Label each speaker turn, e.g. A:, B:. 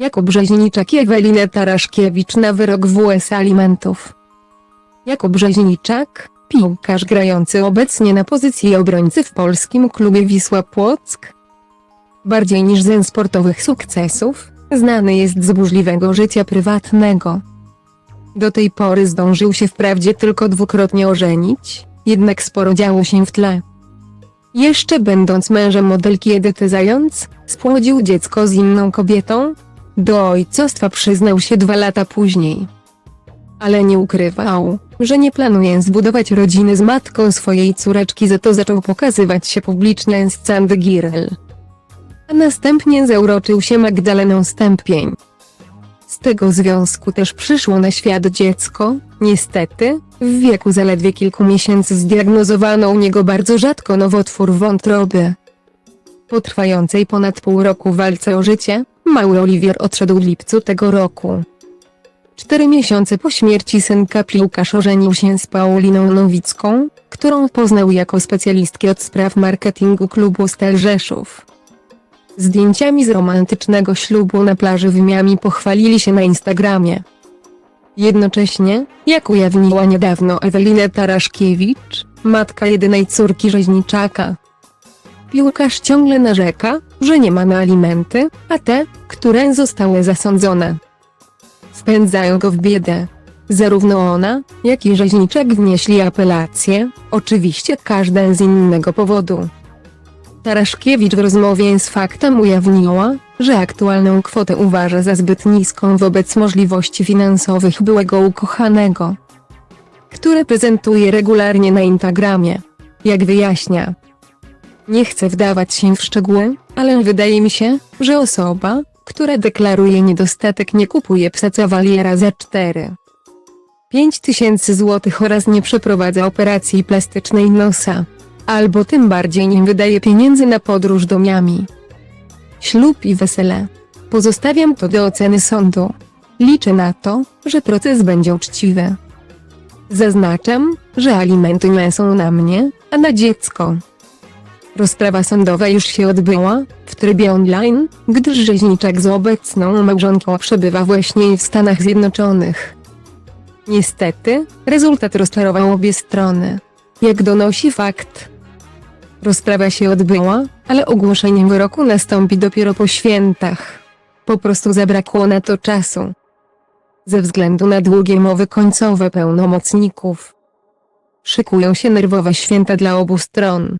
A: Jakub Rzeźniczak i Ewelina Taraszkiewicz na wyrok WS alimentów. Jakub Rzeźniczak, piłkarz grający obecnie na pozycji obrońcy w polskim klubie Wisła Płock. Bardziej niż ze sportowych sukcesów, znany jest z burzliwego życia prywatnego. Do tej pory zdążył się wprawdzie tylko dwukrotnie ożenić, jednak sporo działo się w tle. Jeszcze będąc mężem modelki Edyty Zając, spłodził dziecko z inną kobietą. Do ojcostwa przyznał się dwa lata później. Ale nie ukrywał, że nie planuje zbudować rodziny z matką swojej córeczki, za to zaczął pokazywać się publicznie z Sandy Girl. A następnie zauroczył się Magdaleną Stępień. Z tego związku też przyszło na świat dziecko, niestety, w wieku zaledwie kilku miesięcy zdiagnozowano u niego bardzo rzadko nowotwór wątroby. Po trwającej ponad pół roku walce o życie, mały Oliwier odszedł w lipcu tego roku. Cztery miesiące po śmierci synka piłkarz ożenił się z Pauliną Nowicką, którą poznał jako specjalistki od spraw marketingu klubu Stal Rzeszów. Zdjęciami z romantycznego ślubu na plaży w Miami pochwalili się na Instagramie. Jednocześnie, jak ujawniła niedawno Ewelina Taraszkiewicz, matka jedynej córki rzeźniczaka. Piłkarz ciągle narzeka, że nie ma na alimenty, a te, które zostały zasądzone, wpędzają go w biedę. Zarówno ona, jak i rzeźniczek wnieśli apelację, oczywiście każda z innego powodu. Taraszkiewicz w rozmowie z faktem ujawniła, że aktualną kwotę uważa za zbyt niską wobec możliwości finansowych byłego ukochanego, które prezentuje regularnie na Instagramie. Jak wyjaśnia, nie chcę wdawać się w szczegóły, ale wydaje mi się, że osoba, która deklaruje niedostatek nie kupuje psa cawaliera za 4 5 tysięcy złotych oraz nie przeprowadza operacji plastycznej nosa. Albo tym bardziej nie wydaje pieniędzy na podróż do Miami. Ślub i wesele. Pozostawiam to do oceny sądu. Liczę na to, że proces będzie uczciwy. Zaznaczam, że alimenty nie są na mnie, a na dziecko. Rozprawa sądowa już się odbyła, w trybie online, gdyż rzeźniczek z obecną małżonką przebywa właśnie w Stanach Zjednoczonych. Niestety, rezultat rozczarował obie strony. Jak donosi fakt. Rozprawa się odbyła, ale ogłoszenie wyroku nastąpi dopiero po świętach. Po prostu zabrakło na to czasu. Ze względu na długie mowy końcowe pełnomocników. Szykują się nerwowe święta dla obu stron.